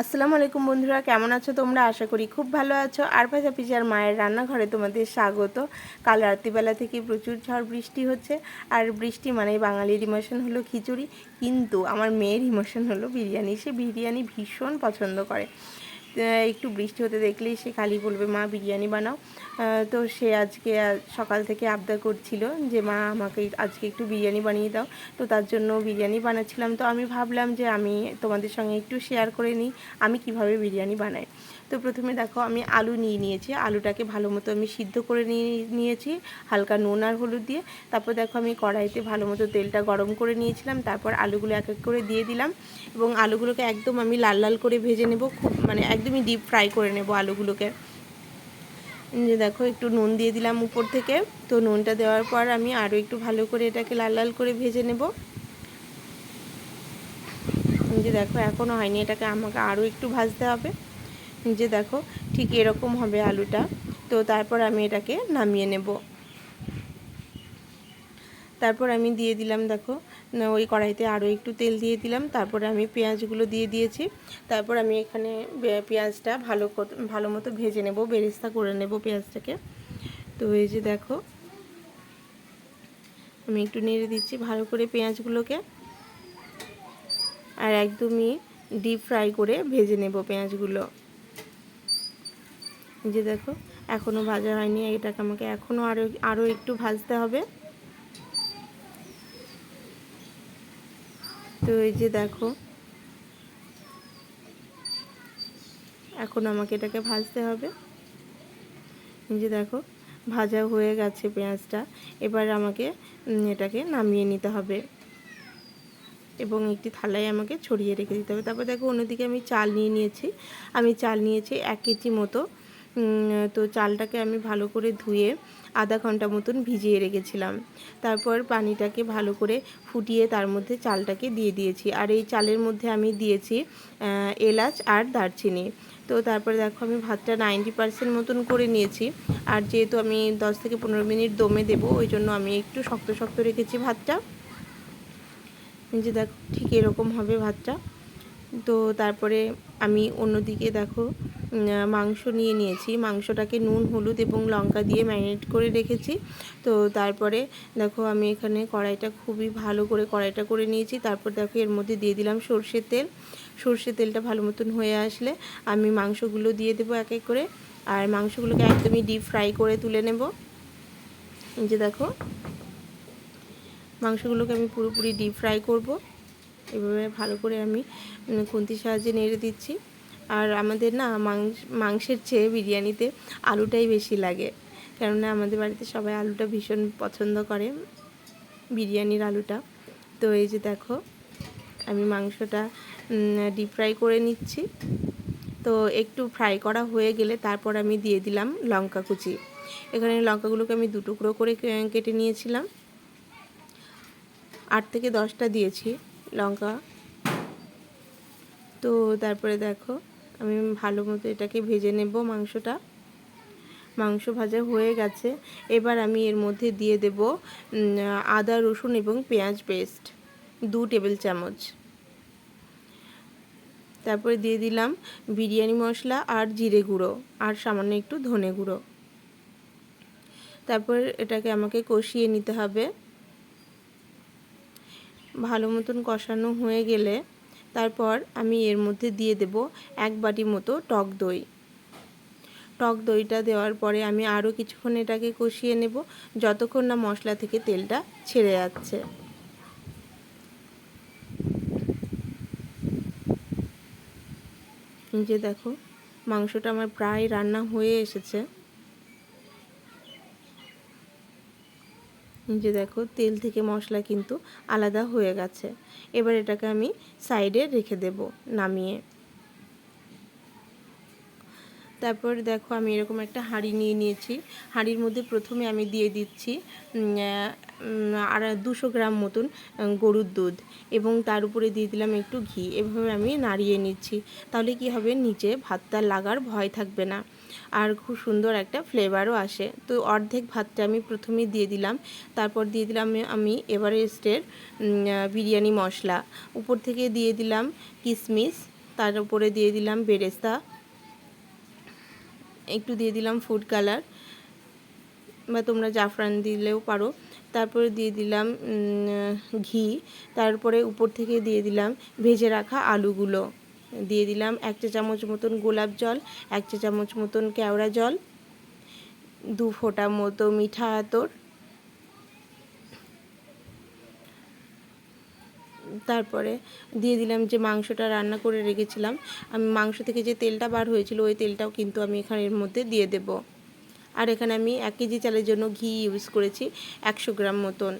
আসসালামু আলাইকুম বন্ধুরা, কেমন আছো তোমরা? আশা করি খুব ভালো আছো। আর ভাজা পিজার মায়ের রান্নাঘরে তোমাদের স্বাগত। কাল রাত্রিবেলা থেকে প্রচুর ঝড় বৃষ্টি হচ্ছে। আর বৃষ্টি মানে বাঙালির ইমোশন হলো খিচুড়ি। কিন্তু আমার মেয়ের ইমোশন হলো বিরিয়ানি। সে বিরিয়ানি ভীষণ পছন্দ করে। একটু বৃষ্টি হতে দেখলেই সে খালি বলবে, মা, বিরিয়ানি বানাও। তো সে আজকে সকাল থেকে আবদার করছিল যে, মা, আমাকে আজকে একটু বিরিয়ানি বানিয়ে দাও। তো তার জন্য বিরিয়ানি বানাচ্ছিলাম। তো আমি ভাবলাম যে, আমি তোমাদের সঙ্গে একটু শেয়ার করে নিই, আমি কীভাবে বিরিয়ানি বানাই? তো প্রথমে দেখো আমি আলু নিয়ে নিয়েছি। আলুটাকে ভালো মতো আমি সিদ্ধ করে নিয়ে নিয়েছি, হালকা নুন আর হলুদ দিয়ে। তারপর দেখো আমি কড়াইতে ভালো মতো তেলটা গরম করে নিয়েছিলাম, তারপর আলুগুলো এক এক করে দিয়ে দিলাম এবং আলুগুলোকে একদম আমি লাল লাল করে ভেজে নেব, খুব মানে একদমই ডিপ ফ্রাই করে নেব আলুগুলোকে। যে দেখো একটু নুন দিয়ে দিলাম উপর থেকে, তো নুনটা দেওয়ার পর আমি আরও একটু ভালো করে এটাকে লাল লাল করে ভেজে নেব। যে দেখো এখনও হয়নি, এটাকে আমাকে আরও একটু ভাজতে হবে। যে দেখো, ঠিক এরকম হবে আলুটা। তো তারপর আমি এটাকে নামিয়ে নেব। তারপর আমি দিয়ে দিলাম, দেখো ওই কড়াইতে আরও একটু তেল দিয়ে দিলাম। তারপরে আমি পেঁয়াজগুলো দিয়ে দিয়েছি। তারপর আমি এখানে পেঁয়াজটা ভালো ভালো মতো ভেজে নেব, বেরেস্তা করে নেব পেঁয়াজটাকে। তো এই যে দেখো, আমি একটু নেড়ে দিচ্ছি ভালো করে পেঁয়াজগুলোকে। আর একদমই ডিপ ফ্রাই করে ভেজে নেব পেঁয়াজগুলো। যে দেখো এখনও ভাজা হয়নি, এটাকে আমাকে এখনও আরও আরও একটু ভাজতে হবে। তো এই যে দেখো, এখন আমাকে এটাকে ভাজতে হবে। এই যে দেখো, ভাজা হয়ে গেছে পেঁয়াজটা, এবার আমাকে এটাকে নামিয়ে নিতে হবে। এবং একটি থালায় আমাকে ছড়িয়ে রেখে দিতে হবে। তারপর দেখো, অন্যদিকে আমি চাল নিয়ে নিয়েছি। আমি চাল নিয়েছি এক কেজি মতো। তো চালটাকে আমি ভালো করে ধুয়ে আধা ঘণ্টা মতন ভিজিয়ে রেখেছিলাম। তারপর পানিটাকে ভালো করে ফুটিয়ে তার মধ্যে চালটাকে দিয়ে দিয়েছি। আর এই চালের মধ্যে আমি দিয়েছি এলাচ আর দারচিনি। তো তারপরে দেখো আমি ভাতটা নাইনটি পার্সেন্ট মতন করে নিয়েছি। আর যেহেতু আমি দশ থেকে পনেরো মিনিট দমে দেবো, ওই জন্য আমি একটু শক্ত শক্ত রেখেছি ভাতটা। যে দেখো, ঠিক এরকম হবে ভাতটা। তো তারপরে আমি অন্যদিকে দেখো মাংস নিয়ে নিয়েছি। মাংসটাকে নুন, হলুদ এবং লঙ্কা দিয়ে ম্যারিনেট করে রেখেছি। তো তারপরে দেখো আমি এখানে কড়াইটা খুবই ভালো করে কড়াইটা করে নিয়েছি। তারপর দেখো এর মধ্যে দিয়ে দিলাম সর্ষের তেল। সর্ষের তেলটা ভালো মতন হয়ে আসলে আমি মাংসগুলো দিয়ে দেবো এক এক করে। আর মাংসগুলোকে একদমই ডিপ ফ্রাই করে তুলে নেব। যে দেখো, মাংসগুলোকে আমি পুরোপুরি ডিপ ফ্রাই করব। এভাবে ভালো করে আমি খুন্তির সাহায্যে নেড়ে দিচ্ছি। আর আমাদের না মাংস, মাংসের চেয়ে বিরিয়ানিতে আলুটাই বেশি লাগে। কেননা আমাদের বাড়িতে সবাই আলুটা ভীষণ পছন্দ করে, বিরিয়ানির আলুটা। তো এই যে দেখো, আমি মাংসটা ডিপ ফ্রাই করে নিচ্ছি। তো একটু ফ্রাই করা হয়ে গেলে তারপর আমি দিয়ে দিলাম লঙ্কা কুচি। এখানে লঙ্কাগুলোকে আমি দু টুকরো করে কেটে নিয়েছিলাম। আট থেকে দশটা দিয়েছি লঙ্কা। তো তারপরে দেখো আমি ভালো মতো এটাকে ভেজে নেব মাংসটা। মাংস ভাজা হয়ে গেছে। এবার আমি এর মধ্যে দিয়ে দেব আদা, রসুন এবং পেঁয়াজ পেস্ট, দু টেবিল চামচ। তারপরে দিয়ে দিলাম বিরিয়ানি মশলা আর জিরে গুঁড়ো আর সামান্য একটু ধনে গুঁড়ো। তারপর এটাকে আমাকে কষিয়ে নিতে হবে। ভালো মতন কষানো হয়ে গেলে তারপর আমি এর মধ্যে দিয়ে দেব এক বাটি মতো টক দই। টক দইটা দেওয়ার পরে আমি আরও কিছুক্ষণ এটাকে কষিয়ে নেব যতক্ষণ না মশলা থেকে তেলটা ছেড়ে যাচ্ছে। যে দেখো, মাংসটা আমার প্রায় রান্না হয়ে এসেছে। যে দেখো, তেল থেকে মশলা কিন্তু আলাদা হয়ে গেছে। এবার এটাকে আমি সাইডে রেখে দেব নামিয়ে। তারপর দেখো, আমি এরকম একটা হাঁড়ি নিয়ে নিয়েছি। হাঁড়ির মধ্যে প্রথমে আমি দিয়ে দিচ্ছি আর দুশো গ্রাম মতন গরুর দুধ এবং তার উপরে দিয়ে দিলাম একটু ঘি। এভাবে আমি নাড়িয়ে নিচ্ছি। তাহলে কি হবে? নিচে ভাতটা লাগার ভয় থাকবে না। আর খুব সুন্দর একটা ফ্লেভারও আসে। তো অর্ধেক ভাতটা আমি প্রথমেই দিয়ে দিলাম। তারপর দিয়ে দিলাম আমি এভারেস্টের বিরিয়ানি মশলা। উপর থেকে দিয়ে দিলাম কিশমিশ তার উপরে দিয়ে দিলাম বেরেস্তা। একটু দিয়ে দিলাম ফুড কালার বা তোমরা জাফরান দিলেও পারো। তারপরে দিয়ে দিলাম ঘি। তারপরে উপর থেকে দিয়ে দিলাম ভেজে রাখা আলুগুলো। দিয়ে দিলাম এক চা চামচ মতন গোলাপ জল, এক চা চামচ মতন কেওড়া জল, দু ফোঁটা মতো মিঠা আতর। তারপরে দিয়ে দিলাম যে মাংসটা রান্না করে রেখেছিলাম। আমি মাংস থেকে যে তেলটা বার হয়েছিল, ওই তেলটাও কিন্তু আমি এখানে এর মধ্যে দিয়ে দেব। আর এখানে আমি এক কেজি চালের জন্য ঘি ইউজ করেছি, একশো গ্রাম মতন।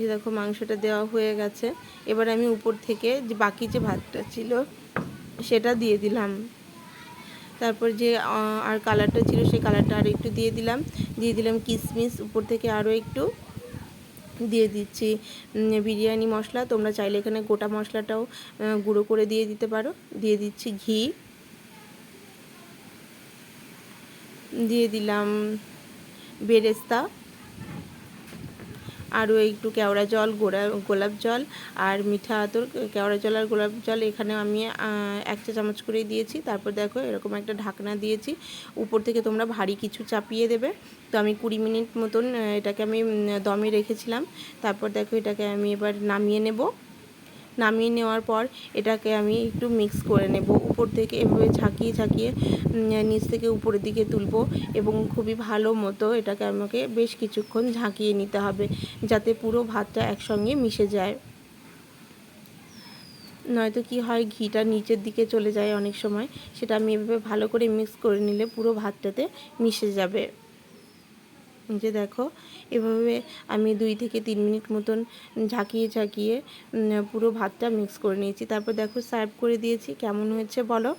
এই দেখো মাংসটা দেওয়া হয়ে গেছে। এবার আমি উপর থেকে যে বাকি যে ভাতটা ছিল, সেটা দিয়ে দিলাম। তারপর যে আর কালারটা ছিল, সেই কালারটা আর একটু দিয়ে দিলাম। দিয়ে দিলাম কিশমিশ উপর থেকে আরও একটু দিয়ে দিচ্ছি বিরিয়ানি মশলা। তোমরা চাইলে এখানে গোটা মশলাটাও গুঁড়ো করে দিয়ে দিতে পারো। দিয়ে দিচ্ছি ঘি। দিয়ে দিলাম বেরেস্তা। আরও একটু কেওড়া জল, গোড়া, গোলাপ জল আর মিঠা আতর, কেওড়া জল আর গোলাপ জল এখানে আমি এক চা চামচ করেই দিয়েছি। তারপর দেখো এরকম একটা ঢাকনা দিয়েছি। উপর থেকে তোমরা ভারী কিছু চাপিয়ে দেবে। তো আমি কুড়ি মিনিট মতন এটাকে আমি দমে রেখেছিলাম। তারপর দেখো এটাকে আমি এবার নামিয়ে নেব। নামিয়ে নেওয়ার পর এটাকে আমি একটু মিক্স করে নেব। উপর থেকে এভাবে ঝাঁকিয়ে ঝাঁকিয়ে নিচ থেকে উপরের দিকে তুলবো এবং খুবই ভালো মতো এটাকে আমাকে বেশ কিছুক্ষণ ঝাঁকিয়ে নিতে হবে যাতে পুরো ভাতটা একসঙ্গে মিশে যায়। নয়তো কি হয়, ঘিটা নিচের দিকে চলে যায় অনেক সময়। সেটা আমি এভাবে ভালো করে মিক্স করে নিলে পুরো ভাতটাতে মিশে যাবে। যে দেখো, এভাবে আমি দুই থেকে তিন মিনিট মতন ঝাঁকিয়ে ঝাঁকিয়ে পুরো ভাতটা মিক্স করে নিয়েছি। তারপর দেখো সার্ভ করে দিয়েছি। কেমন হয়েছে বলো?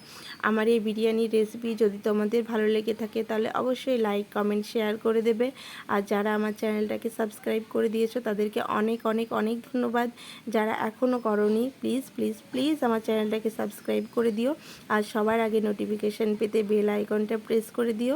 আমার এই বিরিয়ানির রেসিপি যদি তোমাদের ভালো লেগে থাকে, তাহলে অবশ্যই লাইক কমেন্ট শেয়ার করে দেবে। আর যারা আমার চ্যানেলটাকে সাবস্ক্রাইব করে দিয়েছ, তাদেরকে অনেক অনেক অনেক ধন্যবাদ। যারা এখনও করনি প্লিজ প্লিজ প্লিজ আমার চ্যানেলটাকে সাবস্ক্রাইব করে দিও। আর সবার আগে নোটিফিকেশান পেতে বেল আইকনটা প্রেস করে দিও।